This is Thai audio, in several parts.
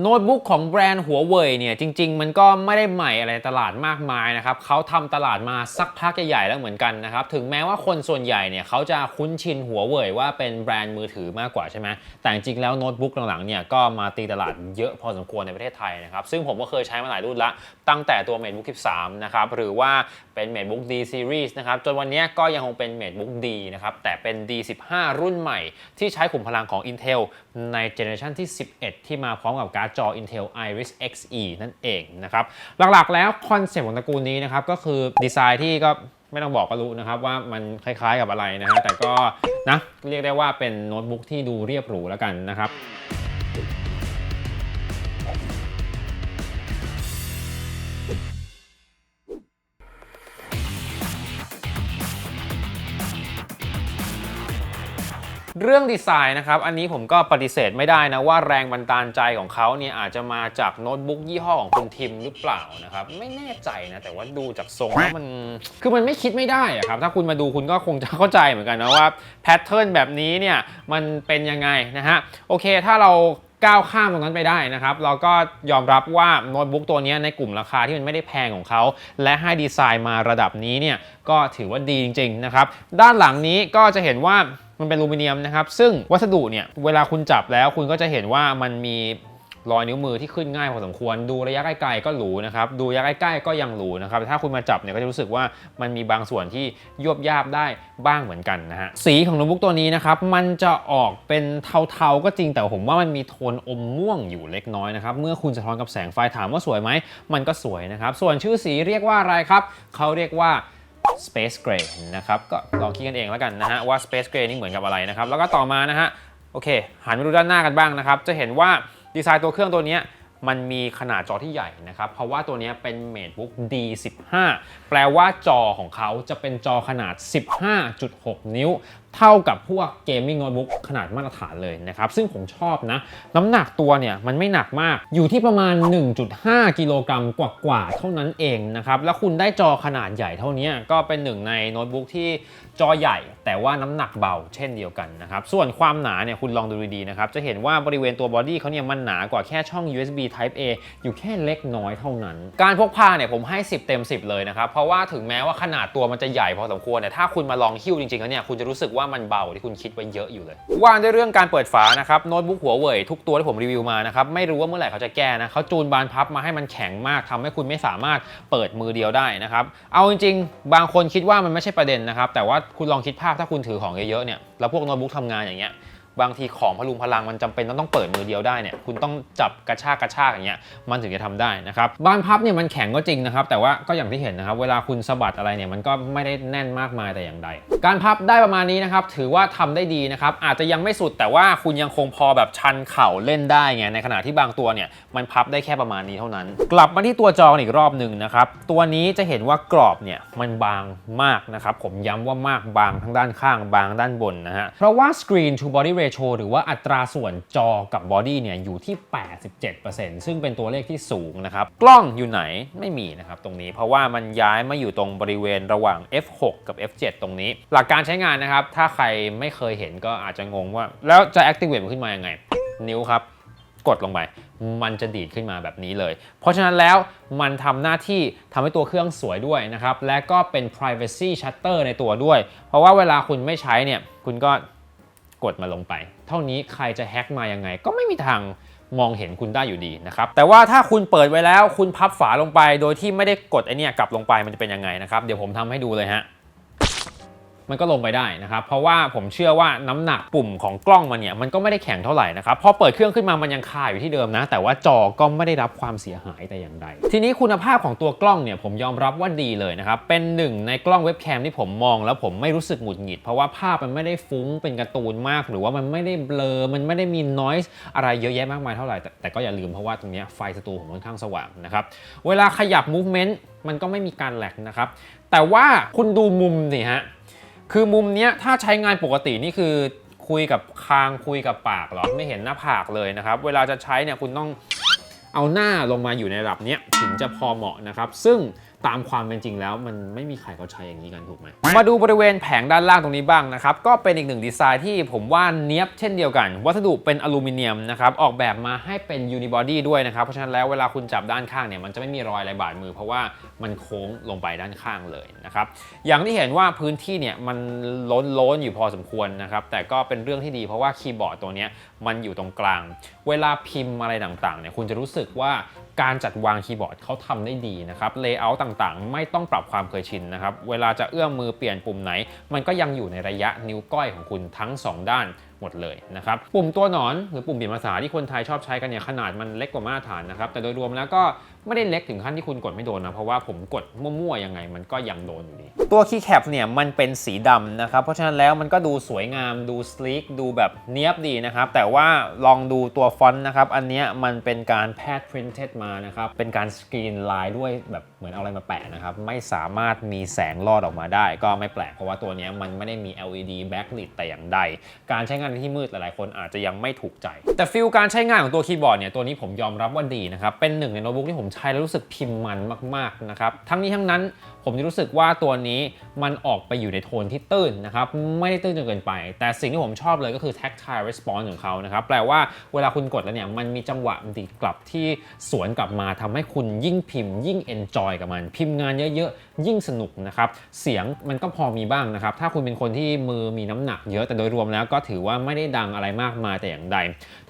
โน้ตบุ๊กของแบรนด์หัวเว่ยเนี่ยจริง ๆ มันก็ไม่ได้ใหม่อะไรตลาดมากมายนะครับเขาทำตลาดมาสักพักใหญ่ๆแล้วเหมือนกันนะครับถึงแม้ว่าคนส่วนใหญ่เนี่ยเขาจะคุ้นชินหัวเว่ยว่าเป็นแบรนด์มือถือมากกว่าใช่ไหมแต่จริงๆแล้วโน้ตบุ๊กหลังๆเนี่ยก็มาตีตลาดเยอะพอสมควรในประเทศไทยนะครับซึ่งผมก็เคยใช้มาหลายรุ่นละตั้งแต่ตัว MateBook 13นะครับหรือว่าเป็น MateBook D Series นะครับจนวันนี้ก็ยังคงเป็น MateBook D นะครับแต่เป็น D15 รุ่นใหม่ ที่ใช้ขุมพลังของ Intel ในเจเนอเรชันที่ 11 ที่มาพร้อมกับการดจอ Intel Iris Xe นั่นเองนะครับหลักๆแล้วคอนเซ็ปต์ของตระกูลนี้นะครับก็คือดีไซน์ที่ก็ไม่ต้องบอกก็รู้นะครับว่ามันคล้ายๆกับอะไรนะฮะแต่ก็นะเรียกได้ว่าเป็นโน้ตบุ๊กที่ดูเรียบหรูแล้วกันนะครับ เรื่องดีไซน์นะครับ อันนี้ผมก็ปฏิเสธไม่ได้นะว่าแรงบันดาลใจของเขาเนี่ยอาจจะมาจากโน้ตบุ๊กยี่ห้อของคุณทิมหรือเปล่านะครับ ไม่แน่ใจนะ แต่ว่าดูจากทรงแล้วมัน คือมันไม่คิดไม่ได้อะครับ ถ้าคุณมาดูคุณก็คงจะเข้าใจเหมือนกันนะว่าแพทเทิร์นแบบนี้เนี่ยมันเป็นยังไงนะฮะ โอเค ถ้าเราก้าวข้ามตรงนั้นไปได้นะครับ เราก็ยอมรับว่าโน้ตบุ๊กตัวนี้ในกลุ่มราคาที่มันไม่ได้แพงของเขา และให้ดีไซน์มาระดับนี้เนี่ยก็ถือว่าดีจริง ๆ นะครับ ด้านหลังนี้ก็จะเห็นว่า มันเป็นอลูมิเนียมนะครับ ซึ่งวัสดุเนี่ยเวลาคุณจับแล้วคุณก็จะเห็นว่ามันมีรอยนิ้วมือที่ขึ้นง่ายพอสมควร ดูระยะใกล้ๆก็หรูนะครับ ดูระยะใกล้ๆก็ยังหรูนะครับ ถ้าคุณมาจับเนี่ยก็จะรู้สึกว่ามันมีบางส่วนที่ยวบยาบได้บ้างเหมือนกันนะฮะ สีของโน้ตบุ๊กตัวนี้นะครับ มันจะออกเป็นเทาๆก็จริง แต่ผมว่ามันมีโทนอมม่วงอยู่เล็กน้อยนะครับ เมื่อคุณสะท้อนกับแสงไฟถามว่าสวยไหม มันก็สวยนะครับ ส่วนชื่อสีเรียกว่าอะไรครับ เขาเรียกว่า Space Gray นะครับก็ลองคิดกันเองแล้วกันนะฮะว่า Space Gray นี่เหมือนกับอะไรนะครับแล้วก็ต่อมานะฮะโอเคหันมาดูด้านหน้ากันบ้างนะครับจะเห็นว่าดีไซน์ตัวเครื่องตัวนี้มันมีขนาดจอที่ใหญ่นะครับ เพราะว่าตัวนี้เป็น MateBook D15 แปลว่าจอของเขาจะเป็นจอขนาด 15.6 นิ้ว เท่ากับพวกเกมมิ่งโน้ตบุ๊กขนาดมาตรฐานเลยนะครับ ซึ่งผมชอบนะ น้ำหนักตัวเนี่ยมันไม่หนักมากอยู่ที่ประมาณ 1.5 กิโลกรัมกว่าๆเท่านั้นเองนะครับ แล้วคุณได้จอขนาดใหญ่เท่านี้ก็เป็นหนึ่งในโน้ตบุ๊กที่จอใหญ่ แต่ว่าน้ำหนักเบาเช่นเดียวกันนะครับส่วนความหนาเนี่ยคุณลองดูดีๆนะครับจะเห็นว่าบริเวณตัวบอดี้เขาเนี่ยมันหนากว่าแค่ช่อง USB Type A อยู่แค่เล็กน้อยเท่านั้น การพกพาเนี่ยผมให้ 10 เต็ม 10 เลยนะครับเพราะว่าถึงแม้ว่าขนาดตัวมันจะใหญ่พอสมควรเนี่ยถ้าคุณมาลองหิ้วจริงๆแล้วเนี่ยคุณจะรู้สึกว่าามันเบาที่คุณคิดไว้เยอะอยู่เลย ว่าด้วยเรื่องการเปิดฝานะครับโน้ตบุ๊กหัวเว่ยทุกตัวที่ผมรีวิวมานะครับไม่รู้ว่าเมื่อไหร่เขาจะแก้นะเขาจูนบานพับมาให้มันแข็งมากทำให้คุณไม่สามารถเปิดมือเดียวได้นะครับเอาจริงๆ บางคนคิดว่ามันไม่ใช่ประเด็นนะครับแต่ว่าคุณลองคิดภาพถ้าคุณถือของเยอะๆเนี่ยแล้วพวกโน้ตบุ๊กทำงานอย่างเงี้ย บางทีของพลุงพลังมันจำเป็นต้องต้องเปิดมือเดียวได้เนี่ยคุณต้องจับกระชากกระชากอย่างเงี้ยมันถึงจะทำได้นะครับบานพับเนี่ยมันแข็งก็จริงนะครับ แต่ว่าก็อย่างที่เห็นนะครับ เวลาคุณสะบัดอะไรเนี่ยมันก็ไม่ได้แน่นมากมายแต่อย่างใด การพับได้ประมาณนี้นะครับถือว่าทำได้ดีนะครับอาจจะยังไม่สุดแต่ว่าคุณยังคงพอแบบชันเข่าเล่นได้ไงในขณะที่บางตัวเนี่ยมันพับได้แค่ประมาณนี้เท่านั้น กลับมาที่ตัวจออีกรอบหนึ่งนะครับตัวนี้จะเห็นว่ากรอบเนี่ยมันบางมากนะครับผมย้ำว่ามากบางทั้งด้านข้างบางด้านบนนะฮะเพราะว่า screen to body ratio หรือว่าอัตราส่วนจอกับบอดี้เนี่ยอยู่ที่ 87%ซึ่งเป็นตัวเลขที่สูงนะครับ กล้องอยู่ไหนไม่มีนะครับตรงนี้ เพราะว่ามันย้ายมาอยู่ตรงบริเวณระหว่าง F6 กับ F7 ตรงนี้ หลักการใช้งานนะครับ ถ้าใครไม่เคยเห็นก็อาจจะงงว่า แล้วจะ activate มันขึ้นมายังไง นิ้วครับกดลงไป มันจะดีดขึ้นมาแบบนี้เลย เพราะฉะนั้นแล้วมันทำหน้าที่ทำให้ตัวเครื่องสวยด้วยนะครับ และก็เป็น privacy shutter ในตัวด้วย เพราะว่าเวลาคุณไม่ใช้เนี่ย คุณก็ กดมาลงไป เท่านี้ใครจะแฮ็กมายังไง ก็ไม่มีทางมองเห็นคุณได้อยู่ดีนะครับ แต่ว่าถ้าคุณเปิดไว้แล้วคุณพับฝาลงไป โดยที่ไม่ได้กดไอเนี่ยกลับลงไปมันจะเป็นยังไงนะครับ เดี๋ยวผมทำให้ดูเลยฮะ มันก็ลงไปได้นะครับเพราะว่าผมเชื่อว่าน้ำหนักปุ่มของกล้องมันเนี่ยมันก็ไม่ได้แข็งเท่าไหร่นะครับพอเปิดเครื่องขึ้นมามันยังคาอยู่ที่เดิมนะ แต่ว่าจอก็ไม่ได้รับความเสียหายแต่อย่างใด ทีนี้คุณภาพของตัวกล้องเนี่ยผมยอมรับว่าดีเลยนะครับเป็นหนึ่งในกล้องเว็บแคมที่ผมมอง แล้วผมไม่รู้สึกหงุดหงิด เพราะว่าภาพมันไม่ได้ฟุ้งเป็นการ์ตูนมาก หรือว่ามันไม่ได้เบลอมันไม่ได้มีนอยส์อะไรเยอะแยะมากมายเท่าไหร่แต่แต่ก็อย่าลืมเพราะว่าตรงนี้ไฟสตูผมค่อนข้างสว่างนะครับเวลาขยับ movement มันก็ไม่มีการแหลกนะครับแต่ว่าคุณดูมุมสิฮะ คือมุมเนี้ยถ้าใช้งานปกตินี่คือคุยกับคางคุยกับปากเหรอไม่เห็นหน้าผากเลยนะครับ เวลาจะใช้เนี่ยคุณต้องเอาหน้าลงมาอยู่ในระดับเนี้ยถึงจะพอเหมาะนะครับ ซึ่ง ตามความเป็นจริงแล้วมันไม่มีใครเขาใช้อย่างนี้กันถูกไหม มาดูบริเวณแผงด้านล่างตรงนี้บ้างนะครับ ก็เป็นอีกหนึ่งดีไซน์ที่ผมว่าเนี้ยบเช่นเดียวกัน วัสดุเป็นอลูมิเนียมนะครับ ออกแบบมาให้เป็นยูนิบอดี้ด้วยนะครับ เพราะฉะนั้นแล้วเวลาคุณจับด้านข้างเนี่ยมันจะไม่มีรอยอะไรบาดมือ เพราะว่ามันโค้งลงไปด้านข้างเลยนะครับ อย่างที่เห็นว่าพื้นที่เนี่ยมันล้นล้นอยู่พอสมควรนะครับ แต่ก็เป็นเรื่องที่ดีเพราะว่าคีย์บอร์ดตัวนี้มันอยู่ตรงกลาง เวลาพิมพ์อะไรต่างๆเนี่ยคุณจะรู้สึกว่าการจัดวางคีย์บอร์ดเขาทำได้ดีนะครับเลเยอร์ต่างๆ ไม่ต้องปรับความเคยชินนะครับ เวลาจะเอื้อมมือเปลี่ยนปุ่มไหน มันก็ยังอยู่ในระยะนิ้วก้อยของคุณทั้ง 2 ด้านหมดเลยนะครับ ปุ่มตัวหนอนหรือปุ่มเปลี่ยนภาษาที่คนไทยชอบใช้กันเนี่ยขนาดมันเล็กกว่ามาตรฐานนะครับ แต่โดยรวมแล้วก็ ไม่ได้เล็กถึงขั้นที่คุณกดไม่โดนนะ เพราะว่าผมกดมั่วๆยังไงมันก็ยังโดนอยู่ดี ตัวคีย์แคปเนี่ยมันเป็นสีดำนะครับ เพราะฉะนั้นแล้วมันก็ดูสวยงามดูสลีกดูแบบเนียบดีนะครับ แต่ว่าลองดูตัวฟอนต์นะครับ อันเนี้ยมันเป็นการแพทพรินเทดมานะครับ เป็นการสกรีนลายด้วยแบบ เหมือนเอาอะไรมาแปะนะครับ ไม่สามารถมีแสงลอดออกมาได้ ก็ไม่แปลกเพราะว่าตัวนี้มันไม่ได้มี LED backlit แต่อย่างใด การใช้งานในที่มืดหลายๆ คนอาจจะยังไม่ถูกใจ แต่ฟิลการใช้งานของตัวคีย์บอร์ดเนี่ยตัวนี้ผมยอมรับว่าดีนะครับเป็นหนึ่งในโน้ตบุ๊กที่ผมใช้แล้วรู้สึกพิมพ์มันมากๆนะครับทั้งนี้ทั้งนั้น ผมจะรู้สึกว่าตัวนี้มันออกไปอยู่ในโทนที่ตื้นนะครับ ไม่ได้ตื้นจนเกินไป แต่สิ่งที่ผมชอบเลยก็คือ tactile response ของเขานะครับ แปลว่าเวลาคุณกดแล้วเนี่ย มันมีจังหวะดีดกลับที่สวนกลับมาทำให้คุณยิ่งพิมพ์ ยิ่ง enjoy กับมัน พิมพ์งานเยอะๆยิ่งสนุกนะครับ เสียงมันก็พอมีบ้างนะครับ ถ้าคุณเป็นคนที่มือมีน้ำหนักเยอะแต่โดยรวมแล้วก็ถือว่าไม่ได้ดังอะไรมากมายแต่อย่างใด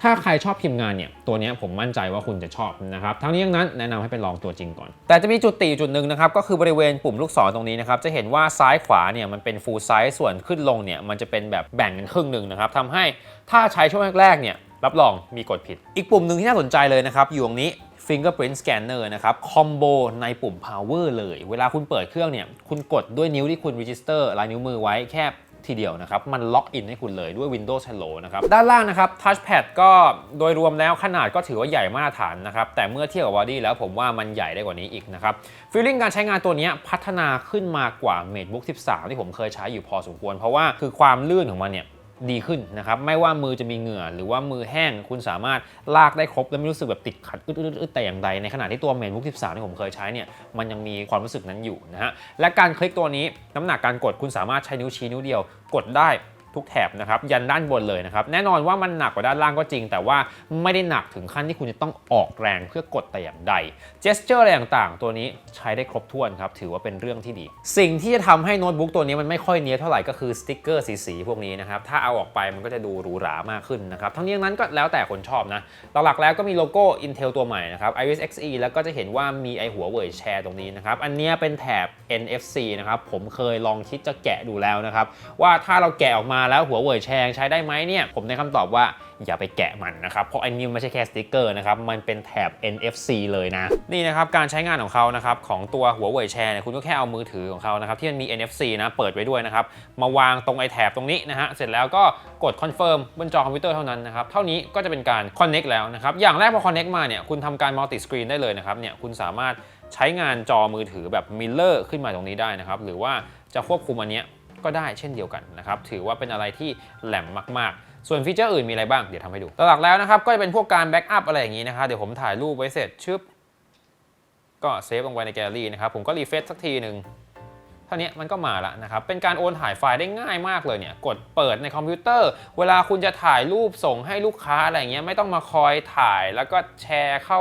ถ้าใครชอบพิมพ์งานเนี่ยตัวนี้ผมมั่นใจว่าคุณจะชอบนะครับทั้งนี้ทั้งนั้นแนะนำให้ไปลองตัวจริงก่อน แต่จะมีจุดตีจุดหนึ่งนะครับก็คือบริเวณปุ่มลูกศรตรงนี้นะครับจะเห็นว่าซ้ายขวาเนี่ยมันเป็น full size ส่วนขึ้นลงเนี่ยมันจะเป็นแบบแบ่งกันครึ่งหนึ่งนะครับทำให้ถ้าใช้ช่วงแรกๆเนี่ยรับรองมีกดผิด อีกปุ่มหนึ่งที่น่าสนใจเลยนะครับอยู่ตรงนี้ fingerprint scanner นะครับคอมโบในปุ่ม power เลย เวลาคุณเปิดเครื่องเนี่ยคุณกดด้วยนิ้วที่คุณ register ลายนิ้วมือไว้แค่ทีเดียวนะครับ มันล็อกอินให้คุณเลยด้วย Windows Hello นะครับ ด้านล่างนะครับ Touchpad ก็โดยรวมแล้วขนาดก็ถือว่าใหญ่มาตรฐานนะครับ แต่เมื่อเทียบกับบอดี้แล้วผมว่ามันใหญ่ได้กว่านี้อีกนะครับฟีลลิ่งการใช้งานตัวนี้พัฒนาขึ้นมากว่า MateBook 13 ที่ผมเคยใช้อยู่พอสมควร เพราะว่าคือความลื่นของมันเนี่ย ดีขึ้นนะครับไม่ว่ามือจะมีเหงื่อ หรือว่ามือแห้งคุณสามารถลากได้ครบ และไม่รู้สึกแบบติดขัดอึดๆแต่อย่างใด ในขณะที่ตัวเมนบุ๊ก13 ที่ผมเคยใช้เนี่ยมันยังมีความรู้สึกนั้นอยู่นะฮะและการคลิกตัวนี้น้ำหนักการกดคุณสามารถใช้นิ้วชี้นิ้วเดียวกดได้ ทุกแถบนะครับยันด้านบนเลยนะครับแน่นอนว่ามันหนักกว่าด้านล่างก็จริง แต่ว่าไม่ได้หนักถึงขั้นที่คุณจะต้องออกแรงเพื่อกดแต่อย่างใดเจสเจอร์อะไรต่างๆ ตัวนี้ใช้ได้ครบถ้วนครับถือว่าเป็นเรื่องที่ดี สิ่งที่จะทำให้โน้ตบุ๊กตัวนี้มันไม่ค่อยเนี้ยบเท่าไหร่ก็คือสติ๊กเกอร์สีๆพวกนี้นะครับถ้าเอาออกไปมันก็จะดูหรูหรามากขึ้นนะครับทั้งนี้ทั้งนั้นก็แล้วแต่คนชอบนะหลักๆแล้วก็มีโลโก้ Intel ตัวใหม่นะครับ Iris Xe แล้วก็จะเห็นว่ามีไอหัวเว่ยแชร์ตรงนี้นะครับอันนี้เป็นแถบ NFC นะครับผมเคยลองคิดจะแกะดูแล้วนะครับว่าถ้าเราแกะออกมาแล้วหัวเว่ยแชร์ใช้ได้ไหมเนี่ยผมได้คำตอบว่าอย่าไปแกะมันนะครับ เพราะไอ้นี่ไม่ใช่แค่สติกเกอร์นะครับ มันเป็นแถบ NFC เลยนะ นี่นะครับ การใช้งานของเขานะครับ ของตัวหัวเว่ยแชร์เนี่ยคุณก็แค่เอามือถือของเขานะครับ ที่มันมี NFC นะ เปิดไว้ด้วยนะครับ มาวางตรงไอแถบตรงนี้นะฮะ เสร็จแล้วก็กดคอนเฟิร์มบนจอคอมพิวเตอร์เท่านั้นนะครับ เท่านี้ก็จะเป็นการ Connect แล้วนะครับ อย่างแรกพอ Connect มาเนี่ยคุณทำการมัลติสกรีนได้เลยนะครับเนี่ยคุณสามารถใช้งานจอมือถือแบบมิลเลอร์ขึ้นมาตรงนี้ได้นะครับหรือว่าจะควบคุมอันเนี้ย ก็ได้เช่นเดียวกันนะครับถือว่าเป็นอะไรที่แหลมมาก ๆ ส่วนฟีเจอร์อื่นมีอะไรบ้างเดี๋ยวทำให้ดูหลักแล้วนะครับก็จะเป็นพวกการแบ็กอัพอะไรอย่างนี้นะครับเดี๋ยวผมถ่ายรูปไว้เสร็จชึบก็เซฟลงไว้ในแกลเลอรี่นะครับผมก็รีเฟซสักทีหนึ่งเท่านี้มันก็มาแล้วนะครับ เป็นการโอนถ่ายไฟล์ได้ง่ายมากเลยเนี่ย กดเปิดในคอมพิวเตอร์ เวลาคุณจะถ่ายรูปส่งให้ลูกค้าอะไรเงี้ย ไม่ต้องมาคอยถ่ายแล้วก็แชร์เข้า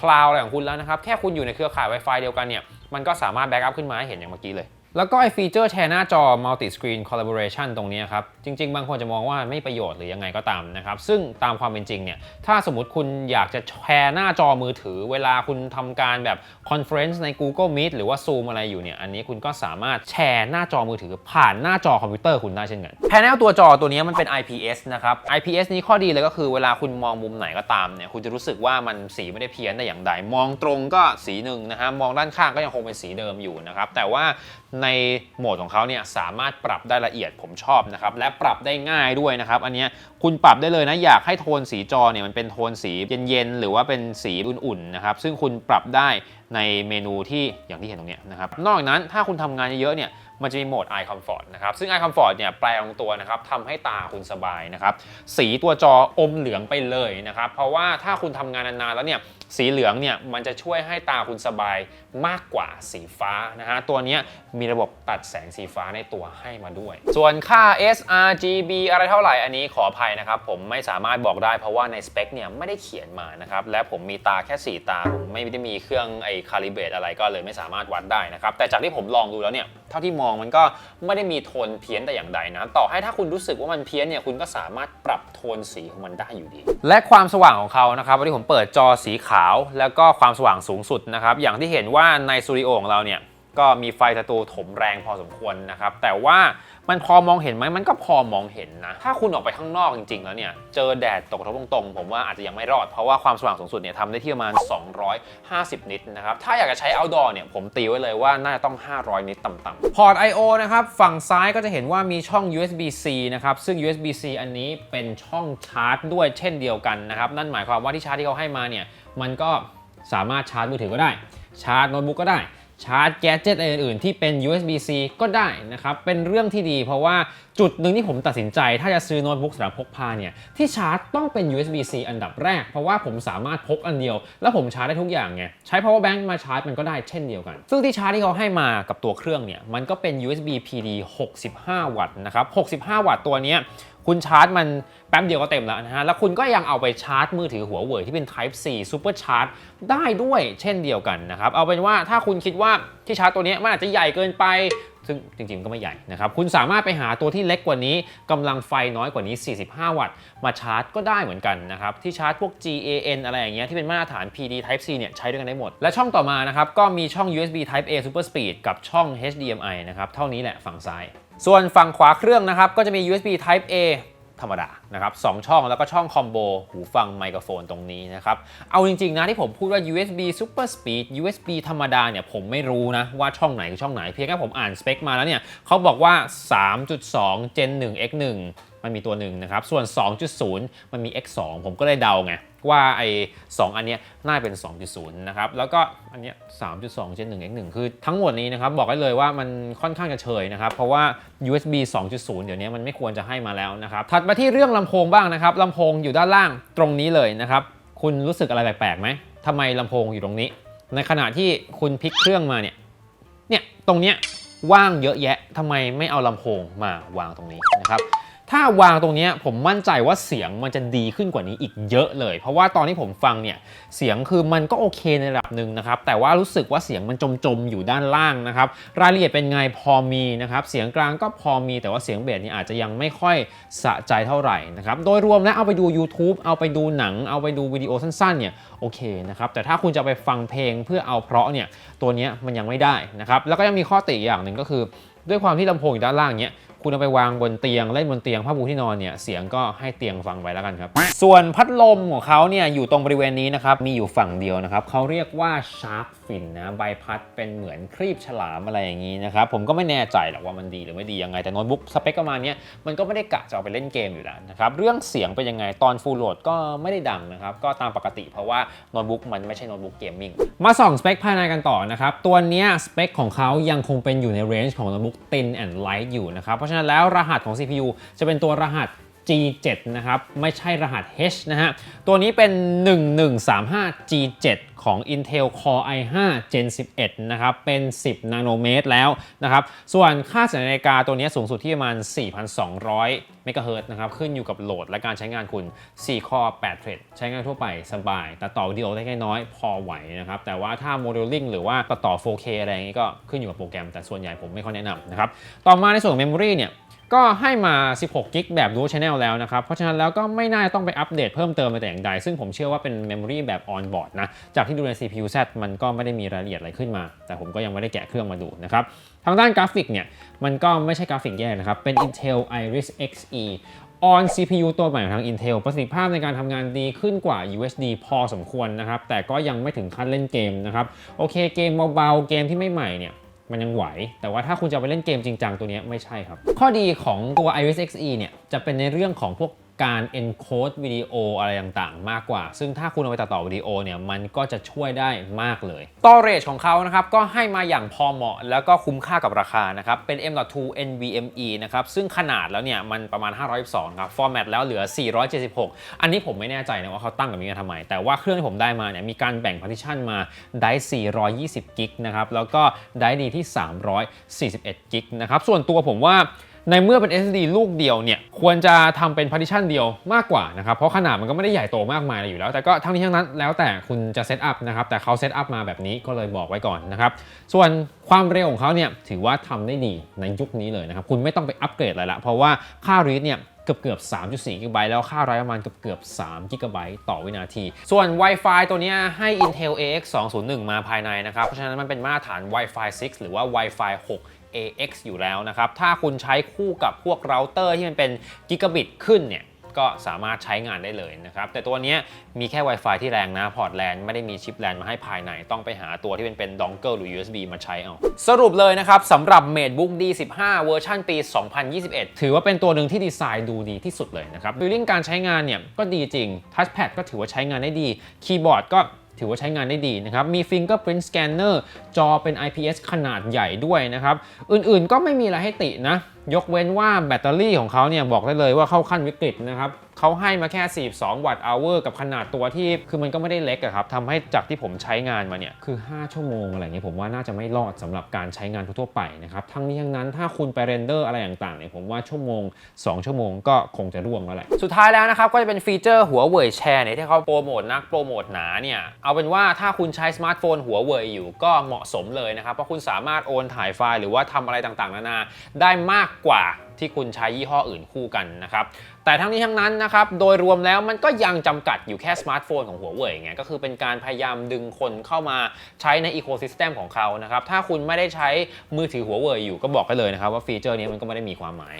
คลาวด์อะไรของคุณแล้วนะครับ แค่คุณอยู่ในเครือข่าย Wi-Fi เดียวกันเนี่ย มันก็สามารถแบ็กอัพขึ้นมาให้เห็นอย่างเมื่อกี้เลย แล้วก็ไอฟีเจอร์แชร์หน้าจอ Multi Screen Collaboration ตรงนี้ครับ จริง ๆ บางคนจะมองว่าไม่ประโยชน์หรือยังไงก็ตามนะครับ ซึ่งตามความเป็นจริงเนี่ย ถ้าสมมติคุณอยากจะแชร์หน้าจอมือถือ เวลาคุณทำการแบบ Conference ใน Google Meet หรือว่า Zoom อะไรอยู่เนี่ย อันนี้คุณก็สามารถแชร์หน้าจอมือถือ ผ่านหน้าจอคอมพิวเตอร์คุณได้เช่นกันแผงตัวจอตัวนี้มันเป็น IPS นะครับ IPS นี้ข้อดีเลยก็คือเวลาคุณมองมุมไหนก็ตามเนี่ย คุณจะรู้สึกว่ามันสีไม่ได้เพี้ยนแต่อย่างใด มองตรงก็สีหนึ่งนะฮะ มองด้านข้างก็ยังคงเป็นสีเดิมอยู่นะครับ แต่ว่า ในโหมดของเขาเนี่ยสามารถปรับได้ละเอียดผมชอบนะครับและปรับได้ง่ายด้วยนะครับ อันนี้คุณปรับได้เลยนะอยากให้โทนสีจอเนี่ยมันเป็นโทนสีเย็นๆหรือว่าเป็นสีอุ่นๆนะครับซึ่งคุณปรับได้ในเมนูที่อย่างที่เห็นตรงนี้นะครับนอกจากนั้นถ้าคุณทำงานเยอะๆเนี่ย มันจะมีโหมด Eye Comfort นะครับซึ่ง Eye Comfort เนี่ยแปลงตัวนะครับทำให้ตาคุณสบายนะครับสีตัวจออมเหลืองไปเลยนะครับเพราะว่าถ้าคุณทำงานนานๆแล้วเนี่ยสีเหลืองเนี่ยมันจะช่วยให้ตาคุณสบายมากกว่าสีฟ้านะฮะตัวนี้มีระบบตัดแสงสีฟ้าในตัวให้มาด้วย ส่วนค่า sRGB อะไรเท่าไหร่อันนี้ขออภัยนะครับ ผมไม่สามารถบอกได้เพราะว่าในสเปคเนี่ยไม่ได้เขียนมานะครับและผมมีตาแค่ 4 ตา ผมไม่ได้มีเครื่องไอ้คาลิเบรตอะไรก็เลยไม่สามารถวัดได้นะครับแต่จากที่ผมลองดูแล้วเนี่ยเท่าที่มองมันก็ไม่ได้มีโทนเพี้ยนแต่อย่างใดนะต่อให้ถ้าคุณรู้สึกว่ามันเพี้ยนเนี่ยคุณก็สามารถปรับโทนสีของมันได้อยู่ดี และความสว่างของเขานะครับวันนี้ผมเปิดจอสีขาว แล้วก็ความสว่างสูงสุดนะครับอย่างที่เห็นว่าในสตูดิโอของเราเนี่ย ก็มีไฟสตูถมแรงพอสมควรนะครับ แต่ว่ามันพอมองเห็นไหมมันก็พอมองเห็นนะ ถ้าคุณออกไปข้างนอกจริง ๆ แล้วเนี่ย เจอแดดตกกระทบตรงๆ ผมว่าอาจจะยังไม่รอด เพราะว่าความสว่างสูงสุดเนี่ยทำได้ที่ประมาณ 250 นิตนะครับ ถ้าอยากจะใช้ outdoor เนี่ย ผมตีไว้เลยว่าน่าจะต้อง 500 นิตต่ำๆพอร์ต I/O นะครับ ฝั่งซ้ายก็จะเห็นว่ามีช่อง USB-C นะครับ ซึ่ง USB-C อันนี้เป็นช่องชาร์จ ด้วยเช่นเดียวกันนะครับ นั่นหมายความว่าที่ชาร์จที่เขาให้มาเนี่ย มันก็สามารถชาร์จมือถือก็ได้ ชาร์จโน้ตบุ๊กก็ได้ ชาร์จแกจ e t อื่นๆ ที่เป็น USB-C ก็ได้นะครับ เป็นเรื่องที่ดีเพราะว่าจุดหนึ่งที่ผมตัดสินใจ ถ้าจะซื้อโน้ตบุ๊กสำหรับพกพาเนี่ยที่ชาร์จต้องเป็น USB-C อันดับแรก เพราะว่าผมสามารถพกอันเดียว แล้วผมชาร์จได้ทุกอย่างไงใช้ power bank มาชาร์จมันก็ได้เช่นเดียวกัน ซึ่งที่ชาร์จที่เขาให้มากับตัวเครื่องเนี่ยมันก็เป็น USB PD 65 วัตต์นะครับ65 วัตต์ตัวเนี้ยคุณชาร์จมันแป๊บเดียวก็เต็มแล้วนะฮะ แล้วคุณก็ยังเอาไปชาร์จมือถือหัวเว่ยที่เป็น Type C Super Charge ได้ด้วยเช่นเดียวกันนะครับ เอาเป็นว่าถ้าคุณคิดว่าที่ชาร์จตัวนี้มันอาจจะใหญ่เกินไป ซึ่งจริงๆก็ไม่ใหญ่นะครับ คุณสามารถไปหาตัวที่เล็กกว่านี้กำลังไฟน้อยกว่านี้ 45 วัตต์ มาชาร์จก็ได้เหมือนกันนะครับ ที่ชาร์จพวก GAN อะไรอย่างเงี้ยที่เป็นมาตรฐาน PD Type C เนี่ยใช้ด้วยกันได้หมด และช่องต่อมานะครับก็มีช่อง USB Type A Super Speed กับช่อง HDMI นะครับเท่านี้แหละฝั่งซ้าย ส่วนฝั่งขวาเครื่องนะครับ ก็จะมี USB Type A ธรรมดานะครับสองช่องแล้วก็ช่องคอมโบหูฟังไมโครโฟนตรงนี้นะครับ เอาจริง ๆ นะที่ผมพูดว่า USB Super Speed USB ธรรมดาเนี่ยผมไม่รู้นะ ว่าช่องไหนคือช่องไหน เพียงแค่ผมอ่านสเปคมาแล้วเนี่ยเขาบอกว่า 3.2 Gen 1 X 1 มันมีตัวหนึ่งนะครับ ส่วน 2.0 มันมี X 2 ผมก็เลยเดาไง ว่าไอ้สองอันเนี้ยน่าเป็น 2.0 นะครับ แล้วก็อันเนี้ย3.2 Gen 1 X 1คือทั้งหมดนี้นะครับ บอกได้เลยว่ามันค่อนข้างจะเฉยนะครับ เพราะว่า USB 2.0 เดี๋ยวนี้มันไม่ควรจะให้มาแล้วนะครับ ถัดมาที่เรื่องลำโพงบ้างนะครับลำโพงอยู่ด้านล่างตรงนี้เลยนะครับ คุณรู้สึกอะไรแปลกๆไหมทำไมลำโพงอยู่ตรงนี้ ในขณะที่คุณพลิกเครื่องมาเนี่ยเนี่ยตรงเนี้ยว่างเยอะแยะทำไมไม่เอาลำโพงมาวางตรงนี้นะครับ ถ้าวางตรงนี้ผมมั่นใจว่าเสียงมันจะดีขึ้นกว่านี้อีกเยอะเลย เพราะว่าตอนที่ผมฟังเนี่ยเสียงคือมันก็โอเคในระดับหนึ่งนะครับ แต่ว่ารู้สึกว่าเสียงมันจมๆอยู่ด้านล่างนะครับ รายละเอียดเป็นไงพอมีนะครับเสียงกลางก็พอมีแต่ว่าเสียงเบสเนี่ยอาจจะยังไม่ค่อยสะใจเท่าไหร่นะครับโดยรวมแล้วเอาไปดู YouTube เอาไปดูหนัง เอาไปดูวิดีโอสั้นๆเนี่ยโอเคนะครับแต่ถ้าคุณจะไปฟังเพลงเพื่อเอาเพราะเนี่ยตัวนี้มันยังไม่ได้นะครับแล้วก็ยังมีข้อติอย่างหนึ่งก็คือด้วยความที่ลำโพงอยู่ด้านล่างเนี้ย คุณเอาไปวางบนเตียงเล่นบนเตียงผ้าปูที่นอนเนี่ยเสียงก็ให้เตียงฟังไว้แล้วกันครับ ส่วนพัดลมของเขาเนี่ยอยู่ตรงบริเวณนี้นะครับมีอยู่ฝั่งเดียวนะครับเขาเรียกว่า Shark Fin นะใบพัดเป็นเหมือนครีบฉลามอะไรอย่างนี้นะครับ ผมก็ไม่แน่ใจหรอกว่ามันดีหรือไม่ดียังไง แต่โน้ตบุ๊กสเปคประมาณนี้มันก็ไม่ได้กะจะเอาไปเล่นเกมอยู่แล้วนะครับ เรื่องเสียงเป็นยังไงตอนฟูลโหลดก็ไม่ได้ดังนะครับ ก็ตามปกติเพราะว่าโน้ตบุ๊กมันไม่ใช่โน้ตบุ๊กเกมมิ่งมาส่องสเปคภายในกันต่อนะครับตัวเนี้ยสเปคของเขายังคงเป็นอยู่ในเรนจ์ของโน้ตบุ๊ก Thin and Light อยู่นะครับเพราะฉะนั้นแล้วรหัสของ CPU จะเป็นตัวรหัส G7 นะครับ ไม่ใช่รหัส H นะฮะ ตัวนี้เป็น 1135 G7 ของ Intel Core i5 Gen 11 นะครับ เป็น 10 นาโนเมตรแล้วนะครับ ส่วนค่าสัญญานาฬิกาตัวนี้สูงสุดที่ประมาณ 4,200 เมกะเฮิรตซ์นะครับ ขึ้นอยู่กับโหลดและการใช้งานคุณ 4 คอ 8 เทรด ใช้งานทั่วไปสบายแต่ต่อวิดีโอได้แค่น้อยพอไหวนะครับ แต่ว่าถ้าโมเดลลิ่งหรือว่าตัดต่อ 4K อะไรอย่างนี้ก็ขึ้นอยู่กับโปรแกรม แต่ส่วนใหญ่ผมไม่ค่อยแนะนำนะครับ ต่อมาในส่วนของ Memory เนี่ย ก็ให้มา 16 กิกแบบ Dual Channel แล้วนะครับ เพราะฉะนั้นแล้วก็ไม่น่าต้องไปอัปเดตเพิ่มเติมอะไรแต่อย่างใด ซึ่งผมเชื่อว่าเป็น Memory แบบ on board นะ จากที่ดูใน CPU Z มันก็ไม่ได้มีรายละเอียดอะไรขึ้นมา แต่ผมก็ยังไม่ได้แกะเครื่องมาดูนะครับทางด้านกราฟิกเนี่ย มันก็ไม่ใช่กราฟิกแย่นะครับ เป็น Intel Iris Xe on CPU ตัวใหม่ของทาง Intel ประสิทธิภาพในการทำงานดีขึ้นกว่า USD พอสมควรนะครับ แต่ก็ยังไม่ถึงขั้นเล่นเกมนะครับ โอเค เกมเบาๆ เกมที่ไม่ใหม่เนี่ย มันยังไหว แต่ว่าถ้าคุณจะไปเล่นเกมจริงจังตัวนี้ไม่ใช่ครับ ข้อดีของตัว Iris Xe เนี่ยจะเป็นในเรื่องของพวก การ encode วิดีโออะไรต่างๆ มากกว่า ซึ่งถ้าคุณเอาไปตัดต่อวิดีโอเนี่ย มันก็จะช่วยได้มากเลย storage ของเขานะครับ ก็ให้มาอย่างพอเหมาะ แล้วก็คุ้มค่ากับราคานะครับ เป็น M.2 NVMe นะครับ ซึ่งขนาดแล้วเนี่ย มันประมาณ 512ครับ format แล้วเหลือ 476 อันนี้ผมไม่แน่ใจนะว่าเขาตั้งแบบนี้กันทำไม แต่ว่าเครื่องที่ผมได้มาเนี่ยมีการแบ่ง partition มาได้ 420 กิกนะครับแล้วก็ได้ดีที่ 341 กิกนะครับส่วนตัวผมว่า ในเมื่อเป็น SSD ลูกเดียวเนี่ยควรจะทำเป็น partition เดียวมากกว่านะครับเพราะขนาดมันก็ไม่ได้ใหญ่โตมากมายอะไรอยู่แล้ว แต่ก็ทั้งนี้ทั้งนั้นแล้วแต่คุณจะเซตอัพนะครับแต่เขาเซตอัพมาแบบนี้ก็เลยบอกไว้ก่อนนะครับส่วนความเร็วของเขาเนี่ยถือว่าทำได้ดีในยุคนี้เลยนะครับ คุณไม่ต้องไปอัปเกรดอะไรละ เพราะว่าค่า read เนี่ยเกือบเกือบ 3.4 กิกะไบต์แล้วค่าไรประมาณเกือบเกือบ3กิกะไบต์ต่อวินาที ส่วน Wi-Fi ตัวนี้ให้ Intel AX 201 มาภายในนะครับ เพราะฉะนั้นมันเป็นมาตรฐาน Wi-Fi 6 หรือว่า Wi-Fi 6 AX อยู่แล้วนะครับ ถ้าคุณใช้คู่กับพวกเราเตอร์ที่มันเป็นกิกะบิตขึ้นเนี่ย ก็สามารถใช้งานได้เลยนะครับ แต่ตัวนี้มีแค่ Wi-Fi ที่แรงนะพอร์ตแลนไม่ได้มีชิปแลนมาให้ภายใน ต้องไปหาตัวที่เป็นเป็นดองเกิลหรือ USB มาใช้เอา สรุปเลยนะครับสำหรับ MateBook D15 เวอร์ชันปี 2021 ถือว่าเป็นตัวหนึ่งที่ดีไซน์ดูดีที่สุดเลยนะครับฟีลลิ่งการใช้งานเนี่ยก็ดีจริงทัชแพดก็ถือว่าใช้งานได้ดีคีย์บอร์ดก็ ถือว่าใช้งานได้ดีนะครับ มี Fingerprint Scanner จอเป็น IPS ขนาดใหญ่ด้วยนะครับ อื่นๆก็ไม่มีอะไรให้ตินะ ยกเว้นว่าแบตเตอรี่ของเขาเนี่ยบอกได้เลยว่าเข้าขั้นวิกฤตนะครับ เขาให้มาแค่ 42 วัตต์ hour กับขนาดตัวที่คือมันก็ไม่ได้เล็กอะครับทำให้จากที่ผมใช้งานมาเนี่ยคือ 5 ชั่วโมงอะไรเงี้ยผมว่าน่าจะไม่รอดสำหรับการใช้งานทั่วไปนะครับทั้งนี้ทั้งนั้นถ้าคุณไปเรนเดอร์อะไรต่างๆเนี่ยผมว่าชั่วโมง 2 ชั่วโมงก็คงจะร่วงแล้วแหละสุดท้ายแล้วนะครับก็จะเป็นฟีเจอร์หัวเว่ยแชร์เนี่ยที่เขาโปรโมทนักโปรโมทหนาเนี่ยเอาเป็นว่าถ้าคุณใช้สมาร์ทโฟนหัวเว่ยอยู่ก็เหมาะสมเลยนะครับเพราะคุณสามารถโอนถ่ายไฟล์หรือว่าทำอะไรต่างๆนานาได้มากกว่า ที่คุณใช้ยี่ห้ออื่นคู่กันนะครับ แต่ทั้งนี้ทั้งนั้นนะครับ โดยรวมแล้วมันก็ยังจำกัดอยู่แค่สมาร์ทโฟนของหัวเว่ยไง ก็คือเป็นการพยายามดึงคนเข้ามาใช้ในอีโคซิสเต็มของเขานะครับ ถ้าคุณไม่ได้ใช้มือถือหัวเว่ยอยู่ก็บอกได้เลยนะครับว่าฟีเจอร์นี้มันก็ไม่ได้มีความหมาย